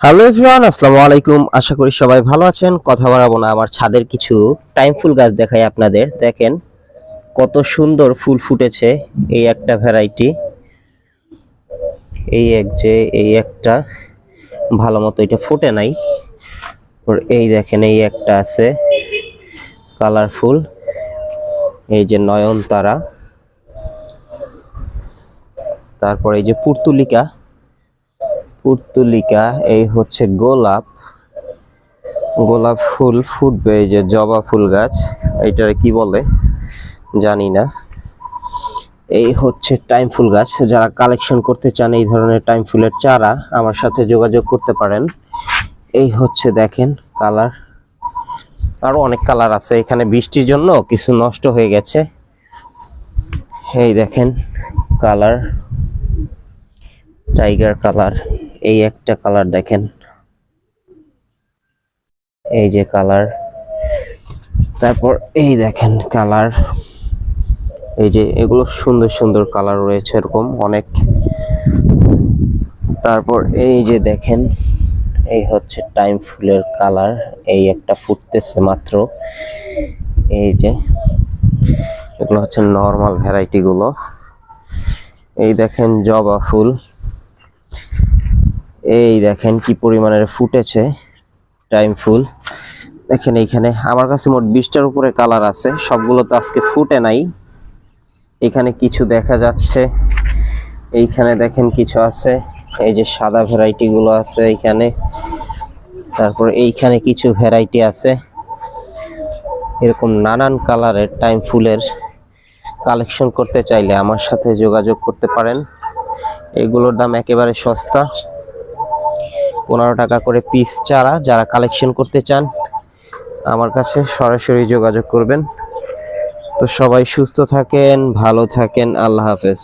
Hello everyone আসসালামু আলাইকুম। আশা করি সবাই ভালো আছেন। কথা বাড়াবো না আমার ছাদের কিছু টাইম ফুল গাছ দেখাই আপনাদের। দেখেন কত সুন্দর ফুল ফুটেছে এই একটা ভ্যারাইটি এই এক যে এই একটা ভালো মতো এটা ফুটে নাই। এই দেখেন এই একটা আছে কালারফুল এই যে নয়নতারা। তারপর এই যে পুর্তুলিকা। পুর্তুলিকা, এই হচ্ছে গোলাপ। গোলাপ ফুল ফুটবে, এই যে জবা ফুল গাছ, এইটার কি বলে? জানি না। এই হচ্ছে টাইম ফুল গাছ। যারা কালেকশন করতে চান এই ধরনের টাইম ফুলের চারা, আমার সাথে যোগাযোগ করতে পারেন। এই হচ্ছে দেখেন কালার। আরও অনেক কালার আছে এখানে বৃষ্টির জন্য, কিছু নষ্ট হয়ে গেছে। এই দেখেন কালার, টাইগার কালার। এই একটা কালার দেখেন। এই যে কালার তারপর এই দেখেন কালার এই যে এগুলো সুন্দর সুন্দর কালার রয়েছে এরকম অনেক। তারপর এই যে দেখেন, এই হচ্ছে টাইম ফুলের কালার এই একটা ফুটতেছে মাত্র। এই যে এগুলো হচ্ছে নর্মাল ভ্যারাইটিগুলো এই দেখেন জবা ফুল। এই দেখেন কি পরিমাণের ফুটেছে। টাইম ফুল দেখেন এইখানে, আমার কাছে মোট বিশটার উপরে কালার আছে। সবগুলো তো আজকে ফুটে নাই। এখানে কিছু দেখা যাচ্ছে। এইখানে দেখেন কিছু আছে। এই যে সাদা ভ্যারাইটি গুলো আছে এইখানে। তারপর এইখানে কিছু ভ্যারাইটি আছে। এরকম নানান কালারের টাইম ফুলের কালেকশন করতে চাইলে আমার সাথে যোগাযোগ করতে পারেন। এগুলোর দাম একেবারে সস্তা। পনেরো টাকা করে পিস চারা যারা কালেকশন করতে চান, আমার কাছে সরাসরি যোগাযোগ করবেন। তো সবাই সুস্থ থাকেন, ভালো থাকেন, আল্লাহ হাফেজ।